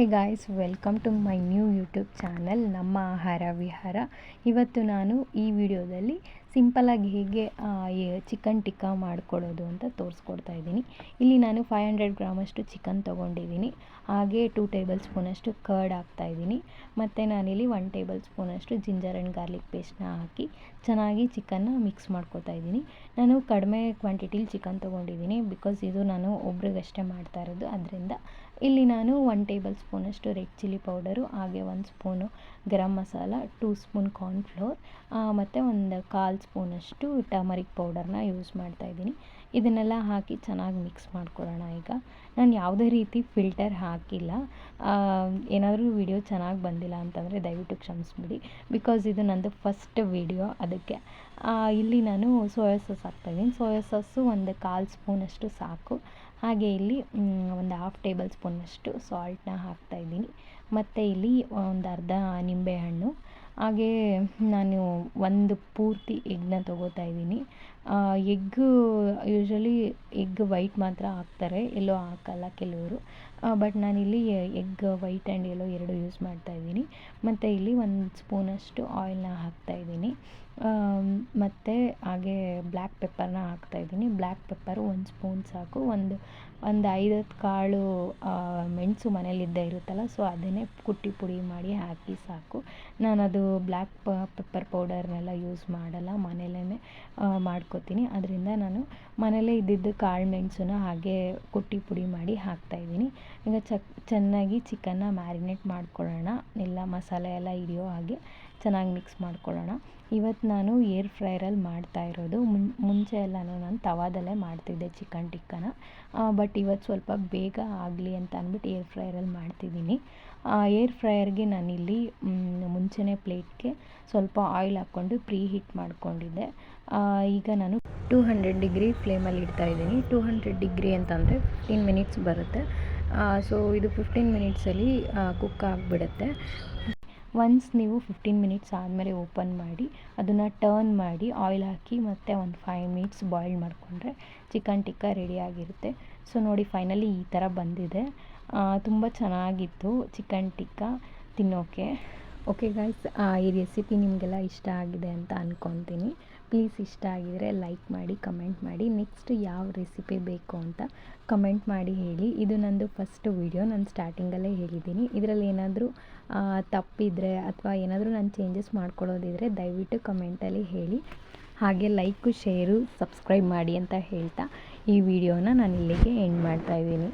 Hey guys welcome to my new YouTube channel ನಮ್ಮ ಆಹಾರ ವಿಹಾರ ಇವತ್ತು ನಾನು ಈ ವಿಡಿಯೋದಲ್ಲಿ ಸಿಂಪಲಾಗಿ ಹೇಗೆ ಚಿಕನ್ ಟಿಕ್ಕಾ ಮಾಡ್ಕೊಳ್ಳೋದು ಅಂತ ತೋರಿಸ್ಕೊಡ್ತಾ ಇದ್ದೀನಿ. ಇಲ್ಲಿ ನಾನು ಫೈವ್ ಹಂಡ್ರೆಡ್ ಗ್ರಾಮಷ್ಟು ಚಿಕನ್ ತೊಗೊಂಡಿದ್ದೀನಿ. ಹಾಗೆ ಟೂ ಟೇಬಲ್ ಸ್ಪೂನಷ್ಟು ಕರ್ಡ್ ಹಾಕ್ತಾಯಿದ್ದೀನಿ ಮತ್ತು ನಾನಿಲ್ಲಿ ಒನ್ ಟೇಬಲ್ ಸ್ಪೂನಷ್ಟು ಜಿಂಜರ್ ಆ್ಯಂಡ್ ಗಾರ್ಲಿಕ್ ಪೇಸ್ಟ್ನ ಹಾಕಿ ಚೆನ್ನಾಗಿ ಚಿಕನ್ನ ಮಿಕ್ಸ್ ಮಾಡ್ಕೊತಾ ಇದ್ದೀನಿ. ನಾನು ಕಡಿಮೆ ಕ್ವಾಂಟಿಟಿಲಿ ಚಿಕನ್ ತೊಗೊಂಡಿದ್ದೀನಿ ಬಿಕಾಸ್ ಇದು ನಾನು ಒಬ್ರಿಗಷ್ಟೇ ಮಾಡ್ತಾ ಇರೋದು. ಅದರಿಂದ ಇಲ್ಲಿ ನಾನು ಒನ್ ಟೇಬಲ್ ಸ್ಪೂನಷ್ಟು ರೆಡ್ ಚಿಲ್ಲಿ ಪೌಡರು ಹಾಗೆ ಒಂದು spoon garam masala two spoon cornflour ಮತ್ತು ಒಂದು ಕಾಲು ಸ್ಪೂನಷ್ಟು ಟರ್ಮರಿಕ್ ಪೌಡರ್ನ ಯೂಸ್ ಮಾಡ್ತಾಯಿದ್ದೀನಿ ಇದನ್ನೆಲ್ಲ ಹಾಕಿ ಚೆನ್ನಾಗಿ ಮಿಕ್ಸ್ ಮಾಡ್ಕೊಳ್ಳೋಣ ಈಗ. ನಾನು ಯಾವುದೇ ರೀತಿ ಫಿಲ್ಟರ್ ಹಾಕಿಲ್ಲ. ಏನಾದರೂ ವಿಡಿಯೋ ಚೆನ್ನಾಗಿ ಬಂದಿಲ್ಲ ಅಂತಂದರೆ ದಯವಿಟ್ಟು ಕ್ಷಮಿಸ್ಬಿಡಿ. ಬಿಕಾಸ್ ಇದು ನಂದು ಫಸ್ಟ್ ವಿಡಿಯೋ ಅದಕ್ಕೆ. ಇಲ್ಲಿ ನಾನು ಸೋಯಾ ಸಾಸ್ ಹಾಕ್ತಾಯಿದ್ದೀನಿ ಸೋಯಾ ಸಾಸು ಒಂದು ಕಾಲು ಸ್ಪೂನಷ್ಟು ಸಾಕು. ಹಾಗೆ ಇಲ್ಲಿ ಒಂದು ಹಾಫ್ ಟೇಬಲ್ ಸ್ಪೂನಷ್ಟು ಸಾಲ್ಟನ್ನ ಹಾಕ್ತಾಯಿದ್ದೀನಿ ಮತ್ತು ಇಲ್ಲಿ ಒಂದು ಅರ್ಧ ನಿಂಬೆಹಣ್ಣು. ಹಾಗೇ ನಾನು ಒಂದು ಪೂರ್ತಿ ಎಗ್ನ ತೊಗೋತಾ ಇದ್ದೀನಿ. ಎಗ್ಗು ಯೂಶ್ವಲಿ ಎಗ್ ವೈಟ್ ಮಾತ್ರ ಹಾಕ್ತಾರೆ, ಎಲ್ಲೋ ಹಾಕಲ್ಲ ಕೆಲವರು. ಬಟ್ ನಾನಿಲ್ಲಿ ಎಗ್ ವೈಟ್ ಆ್ಯಂಡ್ ಎಲ್ಲೋ ಎರಡು ಯೂಸ್ ಮಾಡ್ತಾ ಇದ್ದೀನಿ. ಮತ್ತು ಇಲ್ಲಿ ಒಂದು ಸ್ಪೂನಷ್ಟು ಆಯಿಲ್ನ ಹಾಕ್ತಾಯಿದ್ದೀನಿ ಮತ್ತು ಹಾಗೇ ಬ್ಲ್ಯಾಕ್ ಪೆಪ್ಪರ್ನ ಹಾಕ್ತಾ ಇದ್ದೀನಿ. ಬ್ಲ್ಯಾಕ್ ಪೆಪ್ಪರ್ ಒಂದು ಸ್ಪೂನ್ ಸಾಕು. ಒಂದು ಒಂದು ಐದತ್ತು ಕಾಳು ಮೆಣಸು ಮನೇಲಿದ್ದೇ ಇರುತ್ತಲ್ಲ, ಸೊ ಅದನ್ನೇ ಕುಟ್ಟಿ ಪುಡಿ ಮಾಡಿ ಹಾಕಿ ಸಾಕು. ನಾನು ಅದು ಬ್ಲ್ಯಾಕ್ ಪೆಪ್ಪರ್ ಪೌಡರ್ನೆಲ್ಲ ಯೂಸ್ ಮಾಡಲ್ಲ ಮನೇಲೇ ಮಾಡ್ಕೋತೀನಿ. ಅದರಿಂದ ನಾನು ಮನೇಲೇ ಇದ್ದಿದ್ದು ಕಾಳು ಮೆಣಸನ್ನ ಹಾಗೇ ಕುಟ್ಟಿ ಪುಡಿ ಮಾಡಿ ಹಾಕ್ತಾಯಿದ್ದೀನಿ ಈಗ ಚಕ್, ಚೆನ್ನಾಗಿ ಚಿಕನ್ನ ಮ್ಯಾರಿನೇಟ್ ಮಾಡ್ಕೊಳ್ಳೋಣ. ಎಲ್ಲ ಮಸಾಲೆ ಎಲ್ಲ ಹಿಡಿಯೋ ಹಾಗೆ ಚೆನ್ನಾಗಿ ಮಿಕ್ಸ್ ಮಾಡ್ಕೊಳ್ಳೋಣ. ಇವತ್ತು ನಾನು ಏರ್ ಫ್ರೈರಲ್ಲಿ ಮಾಡ್ತಾ ಇರೋದು. ಮುಂಚೆ ಎಲ್ಲನೂ ನಾನು ತವಾದಲ್ಲೇ ಮಾಡ್ತಿದ್ದೆ ಚಿಕನ್ ಟಿಕ್ಕನ. ಬಟ್ ಇವತ್ತು ಸ್ವಲ್ಪ ಬೇಗ ಆಗಲಿ ಅಂತ ಅಂದ್ಬಿಟ್ಟು ಏರ್ ಫ್ರೈರಲ್ಲಿ ಮಾಡ್ತಿದ್ದೀನಿ. ಏರ್ ಫ್ರೈಯರ್ಗೆ ನಾನಿಲ್ಲಿ ಮುಂಚೆನೇ ಪ್ಲೇಟ್ಗೆ ಸ್ವಲ್ಪ ಆಯಿಲ್ ಹಾಕ್ಕೊಂಡು ಪ್ರೀ ಹೀಟ್ ಮಾಡಿಕೊಂಡಿದ್ದೆ ಈಗ ನಾನು ಟೂ ಹಂಡ್ರೆಡ್ ಡಿಗ್ರಿ ಫ್ಲೇಮಲ್ಲಿ ಇಡ್ತಾಯಿದ್ದೀನಿ ಟೂ ಹಂಡ್ರೆಡ್ ಡಿಗ್ರಿ ಅಂತಂದರೆ ಫಿಫ್ಟೀನ್ ಮಿನಿಟ್ಸ್ ಬರುತ್ತೆ. ಸೊ ಇದು ಫಿಫ್ಟೀನ್ ಮಿನಿಟ್ಸಲ್ಲಿ ಕುಕ್ ಆಗಿಬಿಡುತ್ತೆ. ಒನ್ಸ್ ನೀವು ಫಿಫ್ಟೀನ್ ಮಿನಿಟ್ಸ್ ಆದಮೇಲೆ ಓಪನ್ ಮಾಡಿ, ಅದನ್ನು ಟರ್ನ್ ಮಾಡಿ, ಆಯಿಲ್ ಹಾಕಿ ಮತ್ತು ಒಂದು ಫೈವ್ ಮಿನಿಟ್ಸ್ ಬಾಯ್ಲ್ ಮಾಡಿಕೊಂಡ್ರೆ ಚಿಕನ್ ಟಿಕ್ಕ ರೆಡಿಯಾಗಿರುತ್ತೆ ಸೊ ನೋಡಿ, ಫೈನಲಿ ಈ ಥರ ಬಂದಿದೆ. ತುಂಬ ಚೆನ್ನಾಗಿತ್ತು ಚಿಕನ್ ಟಿಕ್ಕ ತಿನ್ನೋಕ್ಕೆ ಓಕೆ ಗಾಯ್ಸ್ ಈ ರೆಸಿಪಿ ನಿಮಗೆಲ್ಲ ಇಷ್ಟ ಆಗಿದೆ ಅಂತ ಅಂದ್ಕೊತೀನಿ ಪ್ಲೀಸ್ ಇಷ್ಟ ಆಗಿದರೆ ಲೈಕ್ ಮಾಡಿ ಕಮೆಂಟ್ ಮಾಡಿ ನೆಕ್ಸ್ಟ್ ಯಾವ ರೆಸಿಪಿ ಬೇಕು ಅಂತ ಕಮೆಂಟ್ ಮಾಡಿ ಹೇಳಿ. ಇದು ನಂದು ಫಸ್ಟ್ ವಿಡಿಯೋ ನಾನು ಸ್ಟಾರ್ಟಿಂಗಲ್ಲೇ ಹೇಳಿದ್ದೀನಿ. ಇದರಲ್ಲಿ ಏನಾದರೂ ತಪ್ಪಿದರೆ ಅಥವಾ ಏನಾದರೂ ನಾನು ಚೇಂಜಸ್ ಮಾಡ್ಕೊಳ್ಳೋದಿದ್ರೆ ದಯವಿಟ್ಟು ಕಮೆಂಟಲ್ಲಿ ಹೇಳಿ. ಹಾಗೆ ಲೈಕು ಶೇರು ಸಬ್ಸ್ಕ್ರೈಬ್ ಮಾಡಿ ಅಂತ ಹೇಳ್ತಾ ಈ ವಿಡಿಯೋನ ನಾನು ಇಲ್ಲಿಗೆ ಎಂಡ್ ಮಾಡ್ತಾಯಿದ್ದೀನಿ